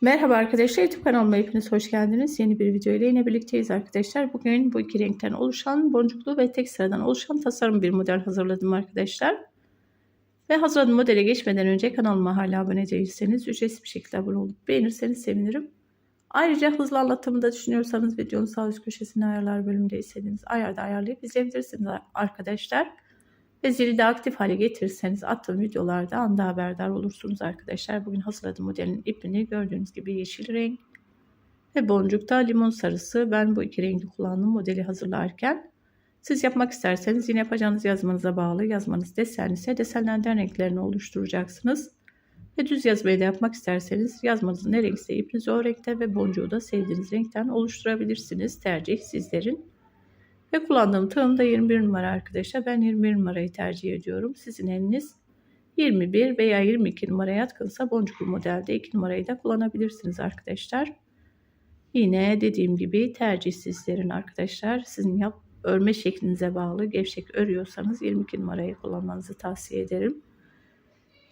Merhaba arkadaşlar YouTube kanalıma hepiniz hoş geldiniz. Yeni bir video ile yine birlikteyiz arkadaşlar. Bugün bu iki renkten oluşan boncuklu ve tek sıradan oluşan tasarım bir model hazırladım arkadaşlar. Ve hazırladığım modele geçmeden önce kanalıma hala abone değilseniz ücretsiz bir şekilde abone olup beğenirseniz sevinirim. Ayrıca hızlı anlatımı da düşünüyorsanız videonun sağ üst köşesine ayarlar bölümünde istediğiniz ayarda ayarlayıp izleyebilirsiniz arkadaşlar. Ve zili de aktif hale getirirseniz attığım videolarda anda haberdar olursunuz arkadaşlar. Bugün hazırladığım modelin ipini gördüğünüz gibi yeşil renk ve boncukta limon sarısı. Ben bu iki rengi kullandım modeli hazırlarken. Siz yapmak isterseniz yine yapacağınız yazmanıza bağlı. Yazmanız desen ise desenlerden renklerini oluşturacaksınız. Ve düz yazmayı da yapmak isterseniz yazmanızın ne renkse ipinizi o renkte ve boncuğu da sevdiğiniz renkten oluşturabilirsiniz. Tercih sizlerin. Ve kullandığım tığım da 21 numara arkadaşlar. Ben 21 numarayı tercih ediyorum. Sizin eliniz 21 veya 22 numaraya yatkınsa boncuklu modelde 2 numarayı da kullanabilirsiniz arkadaşlar. Yine dediğim gibi tercih sizlerin arkadaşlar. Sizin yap örme şeklinize bağlı. Gevşek örüyorsanız 22 numarayı kullanmanızı tavsiye ederim.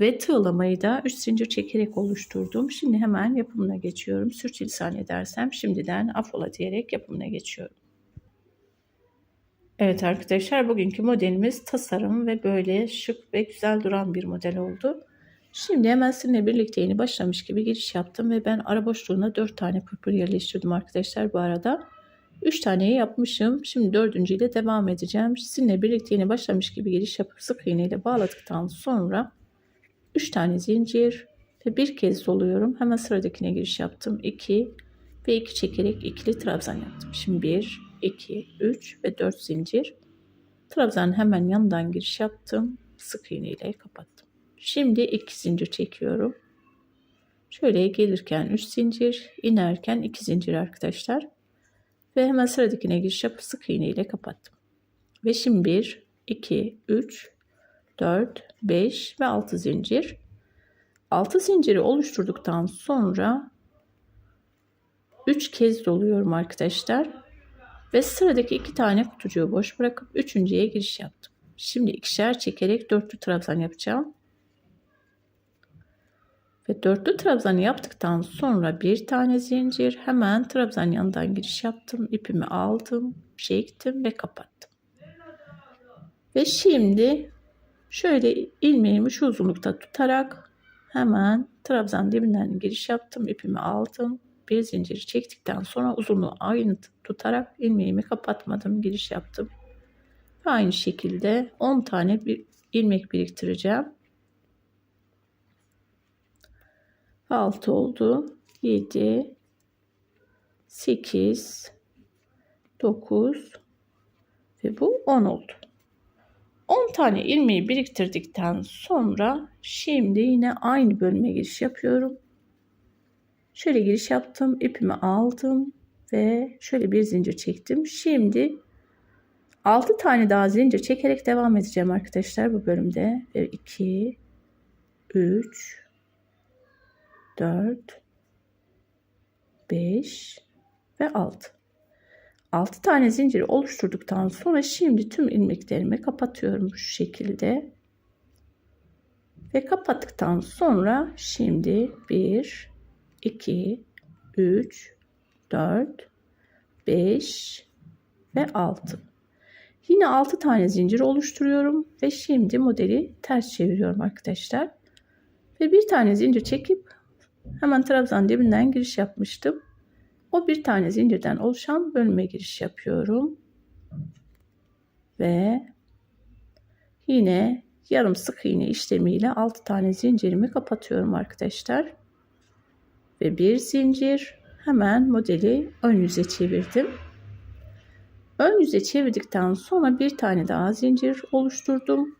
Ve tığlamayı da 3 zincir çekerek oluşturdum. Şimdi hemen yapımına geçiyorum. Sürçülisan edersem şimdiden afola diyerek yapımına geçiyorum. Evet arkadaşlar bugünkü modelimiz tasarım ve böyle şık ve güzel duran bir model oldu. Şimdi hemen sizinle birlikte yeni başlamış gibi giriş yaptım ve ben ara boşluğuna 4 tane pırpır yerleştirdim arkadaşlar bu arada. 3 taneyi yapmışım. Şimdi dördüncü ile devam edeceğim. Sizinle birlikte yeni başlamış gibi giriş yapıp sık iğne ile bağladıktan sonra 3 tane zincir ve bir kez doluyorum. Hemen sıradakine giriş yaptım. 2 ve 2 çekerek ikili trabzan yaptım. Şimdi 1 2, 3 ve 4 zincir. Trabzanın hemen yanından giriş yaptım. Sık iğne ile kapattım. Şimdi 2 zincir çekiyorum. Şöyle gelirken 3 zincir, inerken 2 zincir arkadaşlar. Ve hemen sıradakine giriş yapıp sık iğne ile kapattım. Ve şimdi 1, 2, 3, 4, 5 ve 6 zincir. 6 zinciri oluşturduktan sonra 3 kez doluyorum arkadaşlar. Ve sıradaki iki tane kutucuğu boş bırakıp üçüncüye giriş yaptım. Şimdi ikişer çekerek dörtlü trabzan yapacağım. Ve dörtlü trabzanı yaptıktan sonra bir tane zincir hemen trabzan yanından giriş yaptım. ipimi aldım, çektim ve kapattım. Ve şimdi şöyle ilmeğimi şu uzunlukta tutarak hemen trabzan dibinden giriş yaptım. ipimi aldım bir zinciri çektikten sonra uzunluğu aynı tutarak ilmeğimi kapatmadım. Giriş yaptım. Ve aynı şekilde 10 tane bir ilmek biriktireceğim. 6 oldu. 7 8 9 ve bu 10 oldu. 10 tane ilmeği biriktirdikten sonra şimdi yine aynı bölüme giriş yapıyorum. Şöyle giriş yaptım. ipimi aldım ve şöyle bir zincir çektim. Şimdi 6 tane daha zincir çekerek devam edeceğim arkadaşlar bu bölümde. 2 3 4 5 ve 6. 6 tane zinciri oluşturduktan sonra şimdi tüm ilmeklerimi kapatıyorum şu şekilde. Ve kapattıktan sonra şimdi 1 2, 3, 4, 5 ve 6. Yine 6 tane zincir oluşturuyorum ve şimdi modeli ters çeviriyorum arkadaşlar. Ve bir tane zincir çekip hemen trabzan dibinden giriş yapmıştım. O bir tane zincirden oluşan bölüme giriş yapıyorum. Ve yine yarım sık iğne işlemiyle 6 tane zincirimi kapatıyorum arkadaşlar ve bir zincir hemen modeli ön yüze çevirdim. Ön yüze çevirdikten sonra bir tane daha zincir oluşturdum.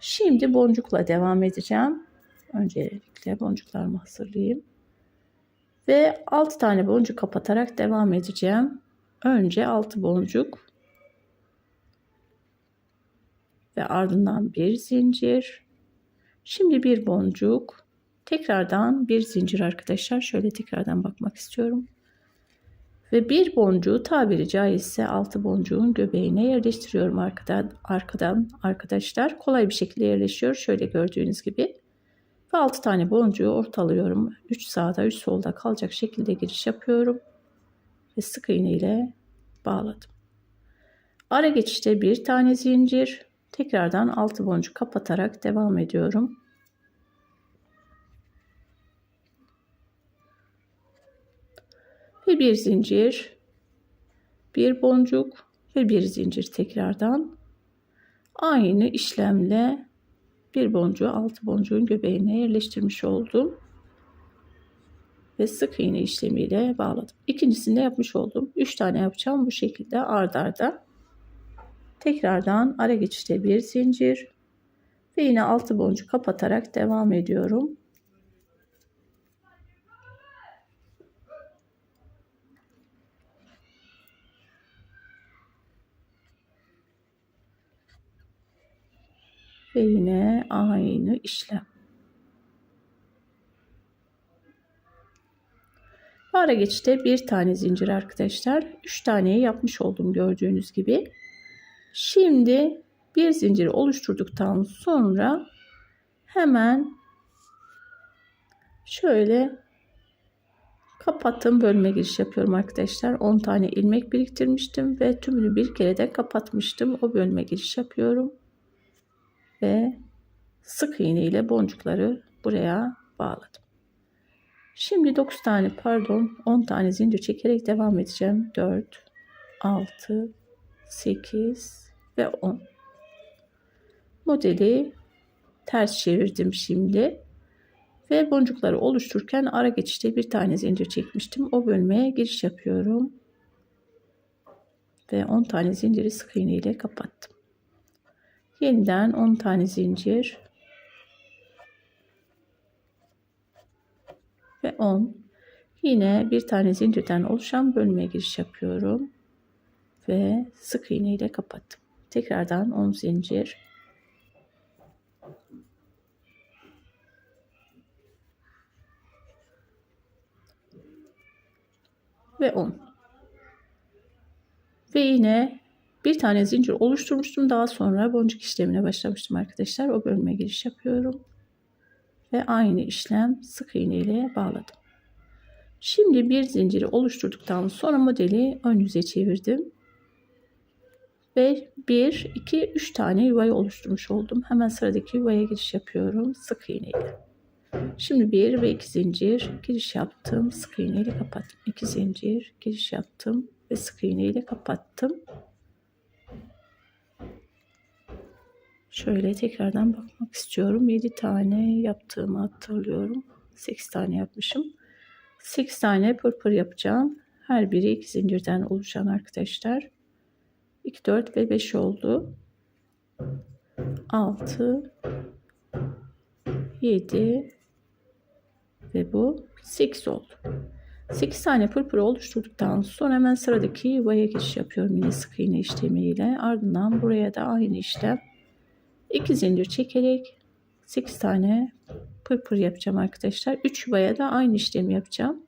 Şimdi boncukla devam edeceğim. Öncelikle boncuklarımı hazırlayayım. Ve 6 tane boncuk kapatarak devam edeceğim. Önce 6 boncuk ve ardından bir zincir. Şimdi bir boncuk Tekrardan bir zincir arkadaşlar. Şöyle tekrardan bakmak istiyorum. Ve bir boncuğu tabiri caizse altı boncuğun göbeğine yerleştiriyorum arkadan, arkadan arkadaşlar. Kolay bir şekilde yerleşiyor. Şöyle gördüğünüz gibi. Ve 6 tane boncuğu ortalıyorum. 3 sağda 3 solda kalacak şekilde giriş yapıyorum. Ve sık iğne ile bağladım. Ara geçişte bir tane zincir. Tekrardan 6 boncuk kapatarak devam ediyorum. Ve bir zincir, bir boncuk ve bir zincir tekrardan aynı işlemle bir boncuğu altı boncuğun göbeğine yerleştirmiş oldum. Ve sık iğne işlemiyle bağladım. İkincisini de yapmış oldum. 3 tane yapacağım bu şekilde ard arda. Tekrardan ara geçişte bir zincir ve yine altı boncuk kapatarak devam ediyorum. Ve yine aynı işlem. Ara geçişte bir tane zincir arkadaşlar. Üç taneyi yapmış oldum gördüğünüz gibi. Şimdi bir zincir oluşturduktan sonra hemen şöyle kapattım bölme giriş yapıyorum arkadaşlar. 10 tane ilmek biriktirmiştim ve tümünü bir kere de kapatmıştım. O bölme giriş yapıyorum ve sık iğne ile boncukları buraya bağladım. Şimdi 9 tane pardon 10 tane zincir çekerek devam edeceğim. 4 6 8 ve 10. Modeli ters çevirdim şimdi. Ve boncukları oluştururken ara geçişte bir tane zincir çekmiştim. O bölmeye giriş yapıyorum. Ve 10 tane zinciri sık iğne ile kapattım. Yeniden 10 tane zincir. Ve 10 yine bir tane zincirden oluşan bölmeye giriş yapıyorum. Ve sık iğne ile kapattım. Tekrardan 10 zincir. Ve 10 ve yine bir tane zincir oluşturmuştum. Daha sonra boncuk işlemine başlamıştım arkadaşlar. O bölüme giriş yapıyorum. Ve aynı işlem sık iğne ile bağladım. Şimdi bir zinciri oluşturduktan sonra modeli ön yüze çevirdim. Ve 1, 2, 3 tane yuvayı oluşturmuş oldum. Hemen sıradaki yuvaya giriş yapıyorum. Sık iğne ile. Şimdi 1 ve 2 zincir giriş yaptım. Sık iğne ile kapattım. 2 zincir giriş yaptım ve sık iğne ile kapattım. Şöyle tekrardan bakmak istiyorum. 7 tane yaptığımı hatırlıyorum. 8 tane yapmışım. 8 tane pırpır yapacağım. Her biri 2 zincirden oluşan arkadaşlar. 2, 4 ve 5 oldu. 6 7 ve bu 8 oldu. 8 tane pırpır oluşturduktan sonra hemen sıradaki yuvaya geçiş yapıyorum yine sık iğne işlemiyle. Ardından buraya da aynı işlem 2 zincir çekerek 8 tane pırpır yapacağım arkadaşlar. 3 yuvaya da aynı işlemi yapacağım.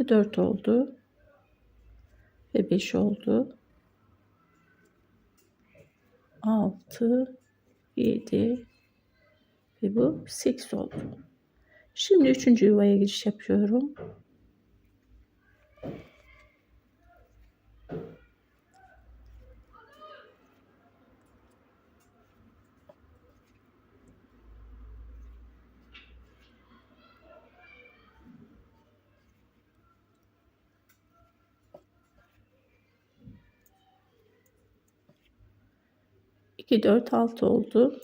Ve 4 oldu. Ve 5 oldu. 6 7 ve bu 8 oldu. Şimdi 3. yuvaya giriş yapıyorum. 2, 4, 6 oldu.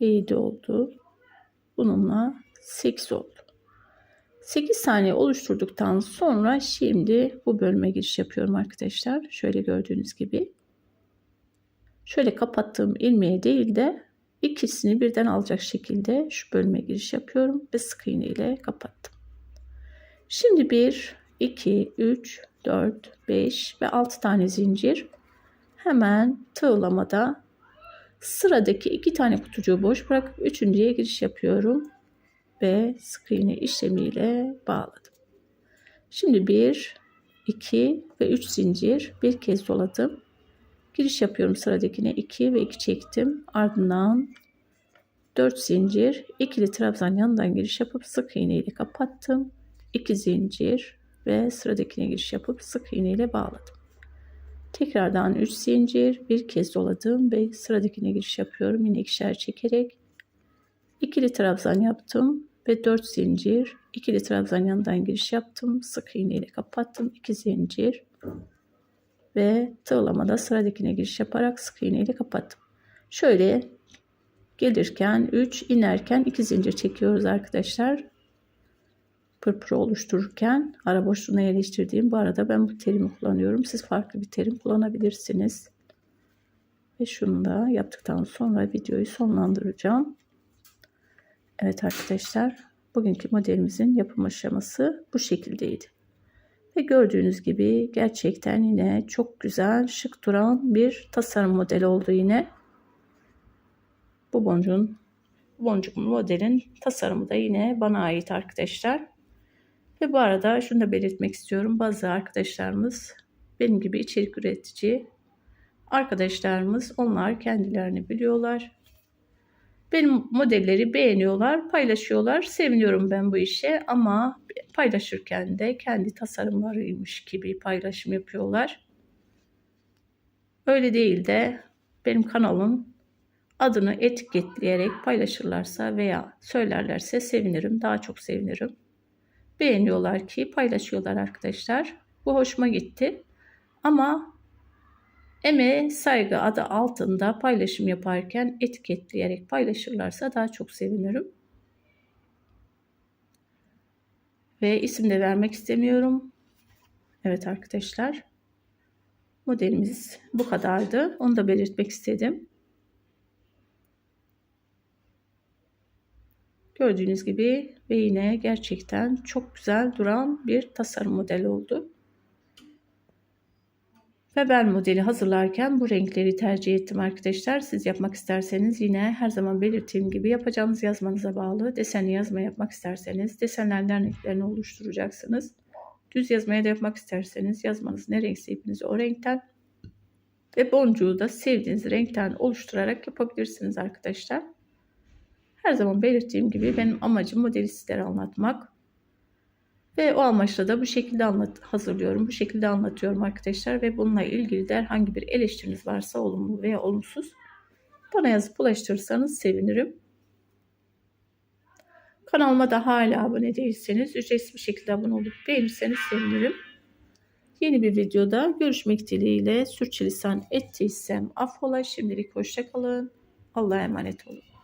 7 oldu. Bununla 8 oldu. 8 saniye oluşturduktan sonra şimdi bu bölme giriş yapıyorum arkadaşlar. Şöyle gördüğünüz gibi. Şöyle kapattığım ilmeğe değil de ikisini birden alacak şekilde şu bölme giriş yapıyorum ve sık iğne ile kapattım. Şimdi 1, 2, 3, 4, 5 ve 6 tane zincir hemen tığlamada sıradaki iki tane kutucuğu boş bırakıp üçüncüye giriş yapıyorum ve sık iğne işlemiyle bağladım. Şimdi 1, 2 ve 3 zincir bir kez doladım. Giriş yapıyorum sıradakine 2 ve 2 çektim. Ardından 4 zincir ikili trabzan yanından giriş yapıp sık iğne ile kapattım 2 zincir ve sıradakine giriş yapıp sık iğne ile bağladım tekrardan 3 zincir bir kez doladım ve sıradakine giriş yapıyorum. Yine ikişer çekerek. İkili trabzan yaptım ve 4 zincir ikili trabzan yanından giriş yaptım. Sık iğne ile kapattım 2 zincir ve tığlamada sıradakine giriş yaparak sık iğne ile kapattım. Şöyle gelirken 3 inerken 2 zincir çekiyoruz arkadaşlar pırpır oluştururken ara boşluğuna yerleştirdiğim bu arada ben bu terimi kullanıyorum. Siz farklı bir terim kullanabilirsiniz. Ve şunu da yaptıktan sonra videoyu sonlandıracağım. Evet arkadaşlar bugünkü modelimizin yapım aşaması bu şekildeydi. Ve gördüğünüz gibi gerçekten yine çok güzel şık duran bir tasarım modeli oldu yine. Bu boncuğun boncuk modelin tasarımı da yine bana ait arkadaşlar. Ve bu arada şunu da belirtmek istiyorum. Bazı arkadaşlarımız benim gibi içerik üretici arkadaşlarımız onlar kendilerini biliyorlar. Benim modelleri beğeniyorlar, paylaşıyorlar. Seviniyorum ben bu işe ama paylaşırken de kendi tasarımlarıymış gibi paylaşım yapıyorlar. Öyle değil de benim kanalım adını etiketleyerek paylaşırlarsa veya söylerlerse sevinirim. Daha çok sevinirim. Beğeniyorlar ki paylaşıyorlar arkadaşlar. Bu hoşuma gitti. Ama emeğe saygı adı altında paylaşım yaparken etiketleyerek paylaşırlarsa daha çok sevinirim. Ve isim de vermek istemiyorum. Evet arkadaşlar. Modelimiz bu kadardı. Onu da belirtmek istedim. Gördüğünüz gibi ve yine gerçekten çok güzel duran bir tasarım modeli oldu. Ve ben modeli hazırlarken bu renkleri tercih ettim arkadaşlar. Siz yapmak isterseniz yine her zaman belirttiğim gibi yapacağınız yazmanıza bağlı. Desenli yazma yapmak isterseniz desenlerden renklerini oluşturacaksınız. Düz yazmaya da yapmak isterseniz yazmanız ne renkse ipinizi o renkten ve boncuğu da sevdiğiniz renkten oluşturarak yapabilirsiniz arkadaşlar. Her zaman belirttiğim gibi benim amacım modeli sizlere anlatmak. Ve o amaçla da bu şekilde anlat hazırlıyorum. Bu şekilde anlatıyorum arkadaşlar. Ve bununla ilgili de herhangi bir eleştiriniz varsa olumlu veya olumsuz bana yazıp ulaştırırsanız sevinirim. Kanalıma da hala abone değilseniz ücretsiz bir şekilde abone olup beğenirseniz sevinirim. Yeni bir videoda görüşmek dileğiyle sürçülisan ettiysem affola. Şimdilik hoşçakalın. Allah'a emanet olun.